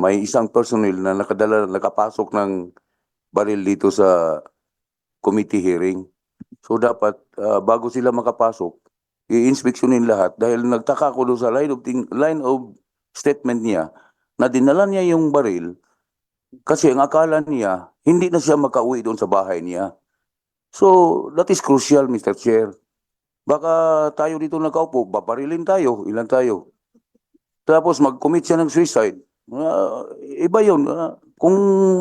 may isang personnel na nakadala, nakapasok ng baril dito sa committee hearing. So dapat ah, bago sila makapasok, i-inspeksyonin lahat dahil nagtaka ko doon sa line of, ting- line of statement niya na dinala niya yung baril kasi ang akala niya hindi na siya makauwi doon sa bahay niya. So that is crucial Mr. Chair. Baka tayo dito nakaupo, babarilin tayo, ilan tayo. Tapos mag-commit siya ng suicide. Ah, iba yun. Ah, kung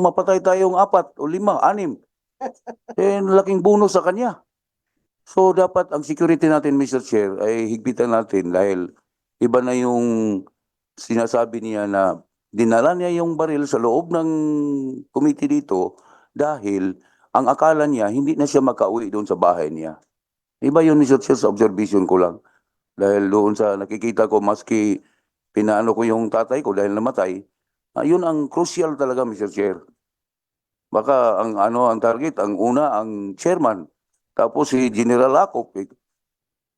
mapatay tayong apat o lima, anim, eh, laking bonus sa kanya. So dapat ang security natin, Mr. Chair, ay higpitan natin dahil iba na yung sinasabi niya na dinala niya yung baril sa loob ng committee dito dahil ang akala niya hindi na siya makauwi doon sa bahay niya. Iba yun, Mr. Chair, sa observation ko lang. Dahil doon sa nakikita ko, maski pinaano ko yung tatay ko dahil namatay, ah, yun ang crucial talaga, Mr. Chair. Baka ang ano ang target, ang una ang chairman. Tapos si General Acop, eh,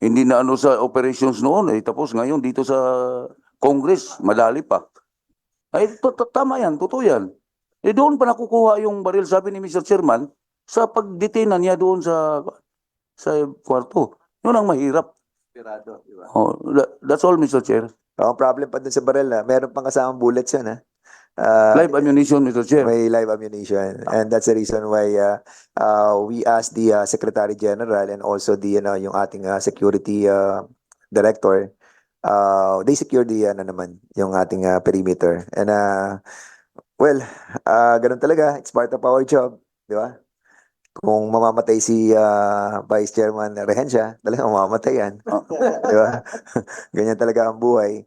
hindi na ano sa operations noon eh. Tapos ngayon dito sa Congress, madali pa. Ay, tama yan, totoo yan. Eh doon pa nakukuha yung baril, sabi ni Mr. Chairman, sa pagdetina niya doon sa sa kwarto. Yun ang mahirap. Pirado, di ba? Oh, that- that's all, Mr. Chair. Ang problem pa dun sa baril na, meron pang kasamang bullets yan ha. Ah, Live ammunition, Mr. Chair. May live ammunition. And that's the reason why uh, uh, we asked the uh, Secretary General and also the, you know, yung ating uh, security uh, director, uh, they secured the, ano naman, yung ating uh, perimeter. And, uh, well, uh, ganun talaga. It's part of our job. Di ba? Kung mamamatay si uh, Vice Chairman Rehencia, talagang mamamatay yan. Di ba? Ganyan talaga ang buhay.